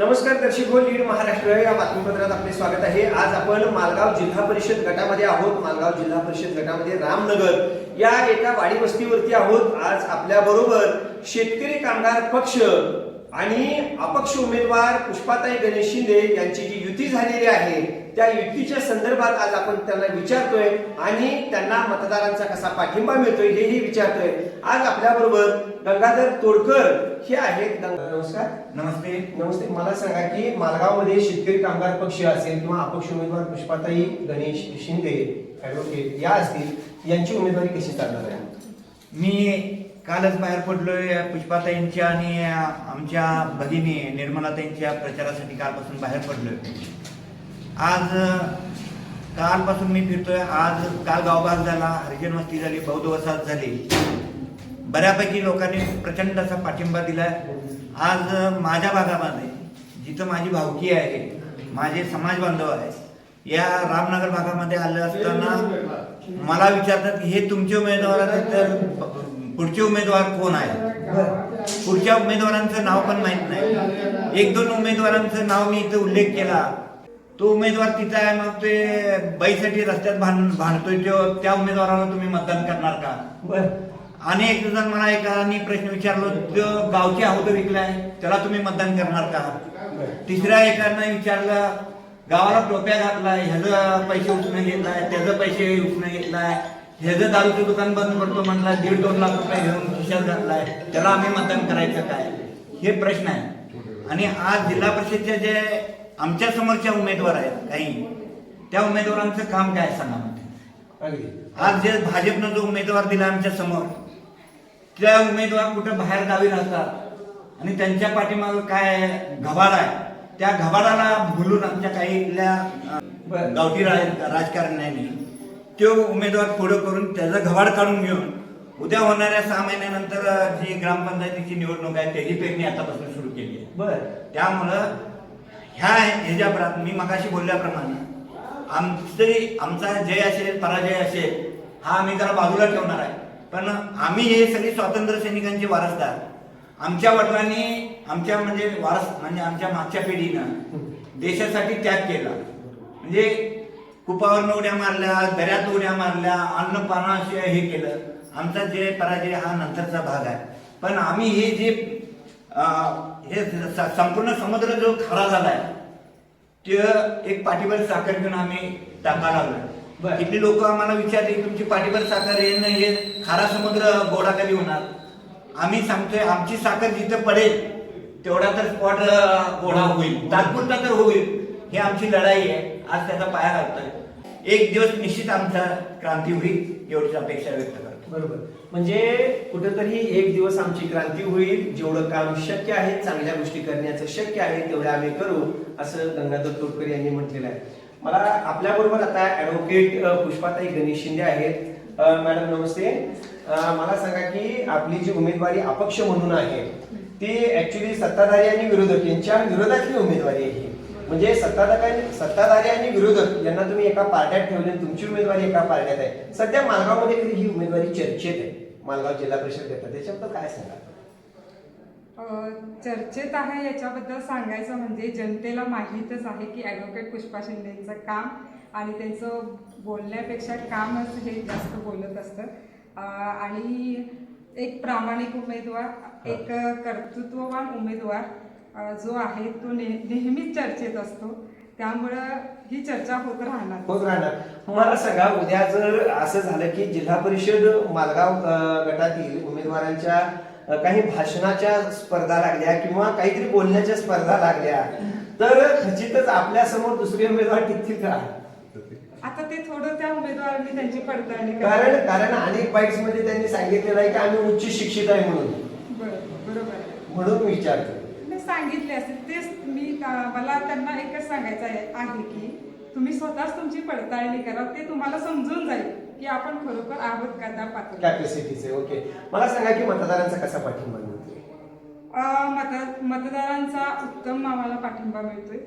नमस्कार दर्शक हो लीड महाराष्ट्र या बातमीपत्रात आपले स्वागत आहे. आज आपण मालगाव जिल्हा परिषद गटामध्ये आहोत. मालगाव जिल्हा परिषद गटामध्ये रामनगर या एका वाडी वस्तीवरती आहोत. आज आपल्या बरोबर शेतकरी कामगार पक्ष आणि अपक्ष उमेदवार पुष्पाताई गणेश शिंदे यांची जी युती झालेली आहे त्या युतीच्या संदर्भात आज आपण त्यांना विचारतोय आणि त्यांना मतदारांचा कसा पाठिंबा मिळतोय हेही विचारतोय. आज आपल्या बरोबर गंगाधर तोडकर हे आहेत. नमस्कार. नमस्ते. नमस्ते. मला सांगा की मालगावमध्ये शेतकरी कामगार पक्ष असेल किंवा अपक्ष उमेदवार पुष्पाताई गणेश शिंदे ऍडव्होकेट या असतील यांची उमेदवारी कशी चालणार आहे? मी कालच बाहेर पडलोय पुष्पाताईंच्या आणि आमच्या भगिनी निर्मलाताईंच्या प्रचारासाठी कालपासून बाहेर पडलोय. आज कालपासून मी फिरतोय. आज काल गावभाग झाला हरिजन वस्ती झाली बौद्ध वसाहत झाली. बऱ्यापैकी लोकांनी प्रचंड असा पाठिंबा दिला आज माझ्या भागामध्ये जिथं माझी भावकी आहे माझे समाज बांधव आहे या रामनगर भागामध्ये आले असताना मला विचारतात की हे तुमचे उमेदवार आहेत तर पुढचे उमेदवार कोण आहे पुढच्या उमेदवारांचं नाव पण माहीत नाही. एक दोन उमेदवारांचं नाव मी इथं उल्लेख केला. तो उमेदवार तिथं आहे मग ते बाईसाठी रस्त्यात भांड भांडतोय तो त्या उमेदवाराला तुम्ही मतदान करणार का? बर. अनेक जण मला एकाने प्रश्न विचारलो जो गावची आहोत विकलाय? त्याला तुम्ही मतदान करणार का? तिसऱ्या एकानं विचारलं गावाला टोप्या घातलाय ह्याचं पैसे उचलून घेतलाय त्याचं पैसे उचलून घेतलाय ह्याचं दारूचं दुकान बंद पडतो म्हणला दीड दोन लाख रुपये घेऊन खिशात घातलाय त्याला आम्ही मतदान करायचं काय? हे प्रश्न आहे. आणि आज जिल्हा परिषदचे जे आमच्या समोरच्या उमेदवार आहेत काही. त्या उमेदवारांचं काम काय सांगा अगदी. आज जे भाजपनं जो उमेदवार दिला आमच्यासमोर त्या उमेदवार कुठं बाहेर गावी राहतात आणि त्यांच्या पाठीमागं काय घबाड आहे त्या घबाडाला भुलून आमच्या काही गावठी राज- राजकारण्यांनी तो उमेदवार पुढं करून त्याचं घबाड काढून घेऊन उद्या होणाऱ्या सहा महिन्यानंतर जी ग्रामपंचायतीची निवडणूक आहे त्याची पेरणी आतापासून सुरू केली आहे. बर. त्यामुळं ह्या ह्याच्या मी मगाशी बोलल्याप्रमाणे आमचं आमचा जय असेल पराजय असेल हा आम्ही जरा बाजूला ठेवणार आहे. पण आम्ही हे सगळे स्वातंत्र्य सैनिकांचे वारसदार. आमच्या वडिलांनी आमच्या म्हणजे वारस म्हणजे आमच्या मागच्या पिढीनं देशासाठी त्याग केला. म्हणजे कुपावरनं उड्या मारल्या दऱ्यात उड्या मारल्या अन्न हे केलं. आमचा जय पराजय हा नंतरचा भाग आहे. पण आम्ही हे जे हे संपूर्ण समुद्र जो खरा झालाय ते एक पाठीवर साखर घेऊन आम्ही टाका लागलो. इथली लोक आम्हाला विचारले तुमची पाठीवर साखर हे नाही हे खारा समुद्र गोडा कधी होणार? आम्ही सांगतोय आमची साखर जिथं पडेल तेवढा तर स्पॉट गोडा होईल. तात्पुरता तर होईल. ही आमची लढाई आहे. आज त्याचा पाया घालतोय. एक दिवस निश्चित आमचा क्रांती होईल एवढीच अपेक्षा व्यक्त करतो. बरोबर. म्हणजे कुठेतरी एक दिवस आमची क्रांती होईल जेवढं काम शक्य आहे चांगल्या गोष्टी करण्याचं शक्य आहे तेवढं आम्ही करू असं गंगाधर तोडकर यांनी म्हटलेलं आहे. मला आपल्या बरोबर आता ऍडव्होकेट पुष्पाताई गणेश शिंदे आहेत. मॅडम नमस्ते. मला सांगा की आपली जी उमेदवारी अपक्ष म्हणून आहे ती ऍक्च्युली सत्ताधारी आणि विरोधक यांच्या विरोधातली उमेदवारी आहे म्हणजे सत्ताधारी सत्ताधारी आणि विरोधक यांना तुम्ही एका पार्ट्यात ठेवले तुमची उमेदवारी एका पार्ट्यात आहे. सध्या मालगावमध्ये तरी ही उमेदवारी चर्चेत आहे? मालगाव जिल्हा परिषद गटात त्याच्याबद्दल काय सांगा चर्चेत आहे याच्याबद्दल सांगायचं म्हणजे जनतेला माहीतच आहे की ॲडव्होकेट पुष्पा शिंदेचं काम आणि त्यांचं बोलण्यापेक्षा कामच हे जास्त बोलत असतं. आणि एक प्रामाणिक उमेदवार एक कर्तृत्ववान उमेदवार जो आहे तो ने नेहमीच चर्चेत असतो. त्यामुळं ही चर्चा होत राहणार. होत राहणार. मला सांगा उद्या जर असं झालं की जिल्हा परिषद मालगाव गटातील उमेदवारांच्या काही भाषणाच्या स्पर्धा लागल्या किंवा काहीतरी बोलण्याच्या स्पर्धा लागल्या तर खचितच आपल्यासमोर दुसरे उमेदवार टिकतील का? आता ते थोडं त्या उमेदवारांनी त्यांची पडताळणी कारण. कारण अनेक बाईट्समध्ये त्यांनी सांगितलेलं आहे की आम्ही उच्च शिक्षित आहे म्हणून. बरं बरोबर. आहे म्हणून विचारतो. सांगितले असेल तेच मी मला त्यांना एकच सांगायचं आहे की तुम्ही स्वतःच तुमची पडताळणी करा ते तुम्हाला समजून जाईल की आपण खरोखर आहोत का त्या पात्र कॅपॅसिटीचे ओके मला सांगा की मतदारांचा कसा पाठिंबा मिळतोय? मत मतदारांचा उत्तम आम्हाला पाठिंबा मिळतोय.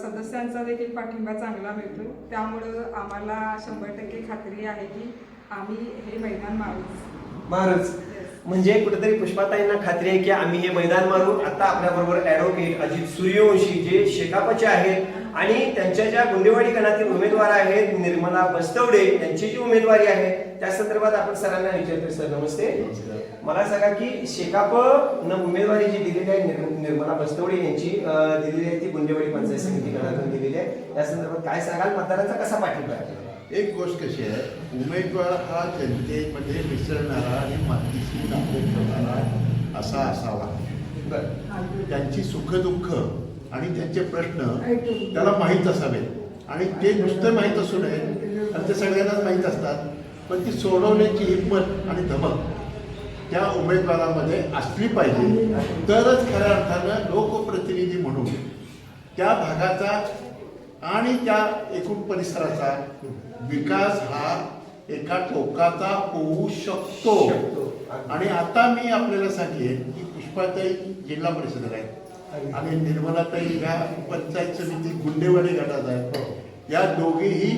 सदस्यांचा देखील पाठिंबा चांगला मिळतोय. त्यामुळं आम्हाला शंभर टक्के खात्री आहे की आम्ही हे मैदान मारूच. Yes. म्हणजे कुठेतरी पुष्पाताईंना खात्री आहे की आम्ही हे मैदान मारू आता आपल्या बरोबर ऍडव्होकेट अजित सूर्यवंशी जे शेकापचे आहेत आणि त्यांच्या ज्या गुंडेवाडी गणातील उमेदवार आहेत निर्मला बस्तवडे यांची जी उमेदवारी आहे त्या संदर्भात आपण सरांना विचारतोय. सर नमस्ते. मला सांगा की शेकाप न उमेदवारी जी दिलेली आहे निर- निर्मला बस्तवडे यांची दिलेली आहे ती गुंडेवाडी पंचायत समिती गणातून दिलेली आहे. त्या संदर्भात काय सांगाल? मतदारांचा कसा पाठिंबा आहे? एक गोष्ट कशी आहे उमेदवार हा जनतेमध्ये मिसळणारा आणि मातीशी नाते ठेवणारा असा असावा. बरं. त्यांची सुखदुःख आणि त्यांचे प्रश्न त्याला माहीत असावेत. आणि ते नुसतं माहीत असू नये आणि ते सगळ्यांनाच माहीत असतात पण ती सोडवण्याची हिंमत आणि धमक त्या उमेदवारामध्ये असली पाहिजे. तरच खऱ्या अर्थानं लोकप्रतिनिधी म्हणून त्या भागाचा आणि त्या एकूण परिसराचा विकास हा एका टोकाचा होऊ शकतो. आणि आता मी आपल्याला सांगेन की पुष्पाताई जिल्हा परिषदेला आहेत. आणि निर्मलाताई ह्या पंचायत समिती गुंडेवाडी गटात आहेत. या दोघेही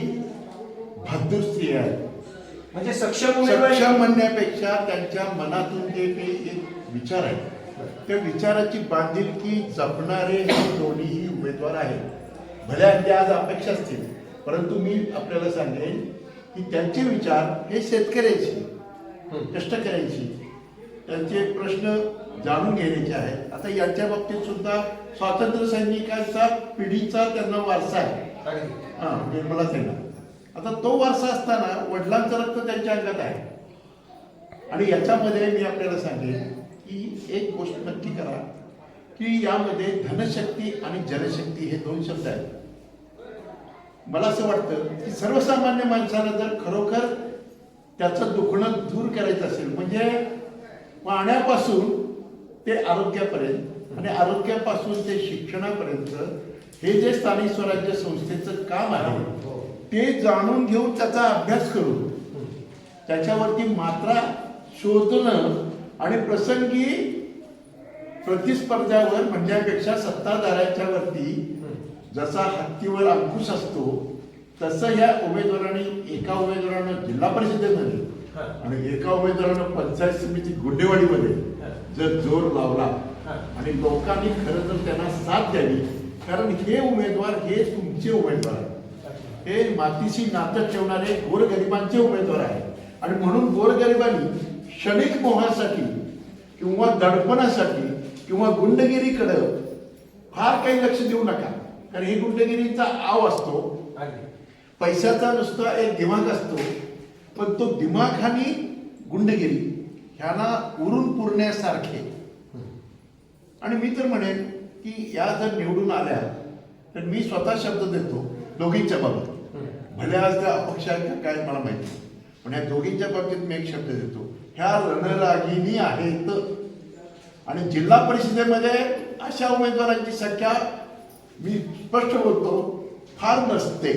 बहादूर स्त्रिया आहेत. म्हणजे सक्षम सक्षम म्हणण्यापेक्षा त्यांच्या मनातून जे काही एक विचार आहेत त्या विचाराची बांधिलकी जपणारे हे दोन्हीही उमेदवार आहेत. भल्या आज अपेक्षा असतील परंतु मी आपल्याला सांगेन की त्यांचे विचार हे शेतकऱ्याचे कष्टकऱ्यांची त्यांचे प्रश्न जाणून घेण्याचे आहेत. आता यांच्या बाबतीत सुद्धा स्वातंत्र्य सैनिकांचा पिढीचा त्यांना वारसा आहे. हा निर्मला त्यांना आता तो वारसा असताना वडिलांचं रक्त त्यांच्या अंगात आहे. आणि याच्यामध्ये मी आपल्याला सांगेन की एक गोष्ट नक्की करा की यामध्ये धनशक्ती आणि जनशक्ती हे दोन शब्द आहेत. मला असं वाटतं की सर्वसामान्य माणसाला जर खरोखर त्याचं दुखणं दूर करायचं असेल म्हणजे पाण्यापासून ते आरोग्यापर्यंत आणि आरोग्यापासून ते शिक्षणापर्यंत हे जे स्थानिक स्वराज्य संस्थेचं काम आहे ते जाणून घेऊन त्याचा अभ्यास करून त्याच्यावरती मात्रा शोधणं आणि प्रसंगी प्रतिस्पर्ध्यावर म्हणण्यापेक्षा सत्ताधाऱ्याच्या वरती जसा हत्तीवर अंकुश असतो तसं या उमेदवारांनी एका उमेदवारानं जिल्हा परिषदेमध्ये. आणि एका उमेदवारानं पंचायत समिती गुंडेवाडीमध्ये. जर जोर लावला. आणि लोकांनी खरं तर त्यांना साथ द्यावी कारण हे उमेदवार हे तुमचे उमेदवार आहेत हे मातीशी नातं ठेवणारे गोरगरिबांचे उमेदवार आहेत आणि म्हणून गोरगरिबांनी क्षणिक मोहासाठी किंवा दडपणासाठी किंवा गुंडगिरीकडं फार काही लक्ष देऊ नका कारण ही गुंडगिरीचा आव असतो. पैशाचा नुसता एक दिमाग असतो पण तो दिमाग आणि गुंडगिरी ह्याला उरून पुरण्यासारखे. आणि मी तर म्हणेन की या जर निवडून आल्या तर मी स्वतः शब्द देतो दोघींच्या बाबतीत. भले आज त्या अपक्ष आहेत का काय मला माहिती. पण या दोघींच्या बाबतीत मी एक शब्द देतो. ह्या रणरागिणी आहेत. आणि जिल्हा परिषदेमध्ये अशा उमेदवारांची संख्या मी स्पष्ट बोलतो फार नसते.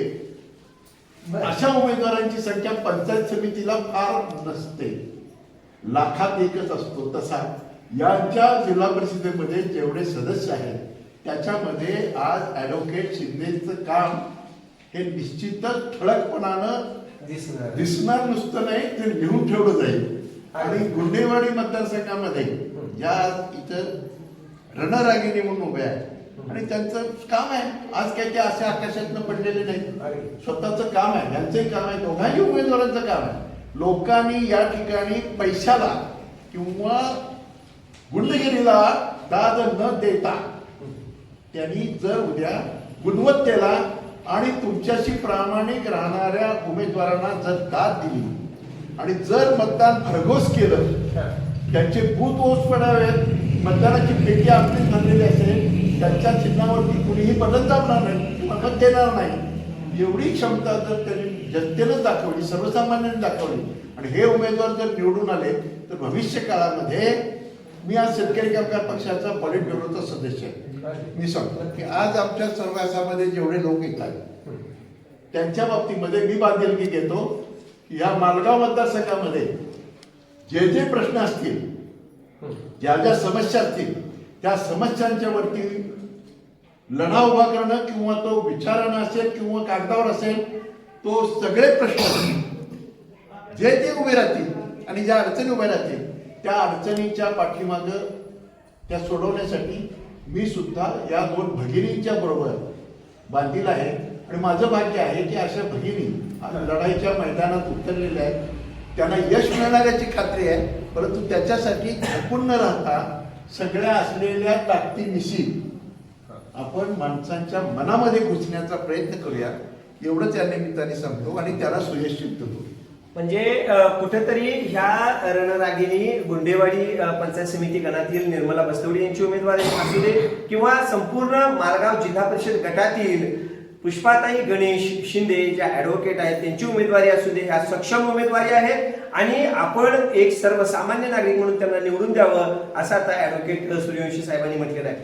अशा उमेदवारांची संख्या पंचायत समितीला फार नसते. लाखात एकच असतो तसा. यांच्या जिल्हा परिषदेमध्ये जेवढे सदस्य आहेत त्याच्यामध्ये आज ॲडव्होकेट शिंदेचं काम हे निश्चितच ठळकपणानं दिसणार. दिसणार नुसतं नाही ते लिहून ठेवलं जाईल. आणि गुंडेवाडी मतदारसंघामध्ये ज्या इथं रणरागिणी म्हणून उभ्या आहेत. आणि त्यांचं काम आहे. आज काही ते असे आकाशातनं पडलेले नाही स्वतःचं काम आहे. यांचंही काम आहे. दोघांही उमेदवारांचं काम आहे. लोकांनी या ठिकाणी पैशाला किंवा गुंडगिरीला दाद न देता त्यांनी जर उद्या गुणवत्तेला आणि तुमच्याशी प्रामाणिक राहणाऱ्या उमेदवारांना जर दाद दिली आणि जर मतदान भरघोस केलं त्यांचे बूथ ओस पडावेत. मतदानाची पेटी आपली ठरलेली असेल. त्यांच्या चिन्हावरती कुणीही बदल जाणार नाही किंवा देणार नाही. एवढी क्षमता जर त्यांनी जनतेनं दाखवली सर्वसामान्यांनी दाखवली आणि हे उमेदवार जर निवडून आले तर भविष्य काळामध्ये मी आज शेतकरी कामगार पक्षाचा पॉलिट ब्युरोचा सदस्य आहे. मी सांगतो की आज आमच्या सहवासामध्ये जेवढे लोक येतात त्यांच्या बाबतीमध्ये मी बांधिलकी घेतो या मालगाव मतदारसंघामध्ये जे जे प्रश्न असतील ज्या ज्या समस्या असतील त्या समस्यांच्या वरती लढा उभा करणं किंवा तो विचारानं असेल किंवा कागदावर असेल तो सगळे प्रश्न जे ते उभे राहतील आणि ज्या अडचणी उभ्या राहतील त्या अडचणीच्या पाठीमाग त्या सोडवण्यासाठी मी सुद्धा या दोन भगिनींच्या बरोबर बांधील आहे. आणि माझं भाग्य आहे की अशा भगिनी लढाईच्या मैदानात उतरलेल्या आहेत. त्यांना यश मिळणाऱ्याची खात्री आहे परंतु त्याच्यासाठी थकून न राहता सगळ्या असलेल्या ताकदीनिशी आपण माणसांच्या मनामध्ये घुसण्याचा प्रयत्न करूया एवढंच या निमित्ताने सांगतो आणि त्याला सुयश करतो. म्हणजे कुठेतरी ह्या रणरागिणी गुंडेवाडी पंचायत समिती गणातील निर्मला बस्तवडी यांची उमेदवारी असू दे किंवा संपूर्ण मालगाव जिल्हा परिषद गटातील पुष्पाताई गणेश शिंदे ज्या ऍडव्होकेट आहेत त्यांची उमेदवारी असू दे ह्या सक्षम उमेदवारी आहेत. आणि आपण एक सर्वसामान्य नागरिक म्हणून त्यांना निवडून द्यावं असं आता ऍडव्होकेट सूर्यवंशी साहेबांनी म्हटलेलं आहे.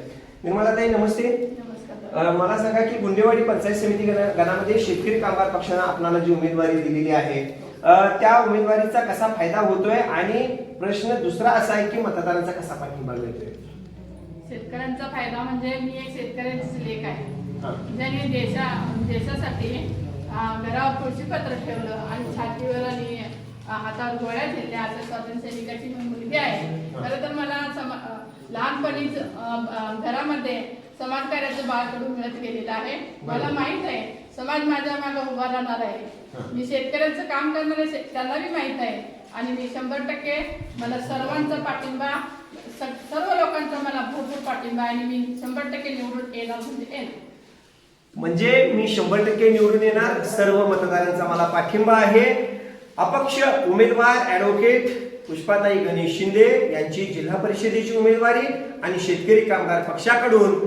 निर्मलाताई नमस्ते. मला सांगा की गुंडेवाडी पंचायत समिती गणा- गणामध्ये शेतकरी कामगार पक्षानं आपल्याला जी उमेदवारी दिलेली आहे त्या उमेदवारीचा कसा फायदा होतोय? आणि प्रश्न दुसरा असा आहे की मतदारांचा कसा पाठिंबा मिळतोय? शेतकऱ्यांचा फायदा म्हणजे मी एक शेतकऱ्यांचीच लेख आहे. ज्याने देशा देशासाठी घरावर तुळशीपत्र ठेवलं आणि छातीवर आणि हातावर गोळ्या झेलल्या असं स्वातंत्र्य सैनिकाची मुलगी आहे. खरं तर मला समा लहानपणीच घरामध्ये समाजकार्याचं बाळकडून मिळत गेलेलं आहे. मला माहीत आहे समाज माझ्या मागे उभा राहणार आहे. मी शेतकऱ्यांचं काम करणारे शे- त्यांना बी माहीत आहे. आणि मी शंभर टक्के मला सर्वांचा पाठिंबा स- सर्व लोकांचा मला भरपूर पाठिंबा आहे आणि मी शंभर टक्के निवडून येणार म्हणजे येणार म्हणजे मी शंभर टक्के निवडून येणार. सर्व मतदारांचा मला पाठिंबा आहे. अपक्ष उमेदवार ऍडव्होकेट पुष्पाताई गणेश शिंदे यांची जिल्हा परिषदेची उमेदवारी आणि शेतकरी कामगार पक्षाकडून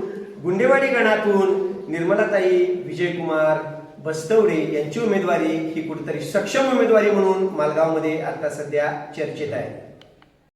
गुंडेवाडी गणातून निर्मलाताई विजयकुमार बस्तवडे यांची उमेदवारी ही कुठेतरी सक्षम उमेदवारी म्हणून मालगावमध्ये आता सध्या चर्चेत आहे.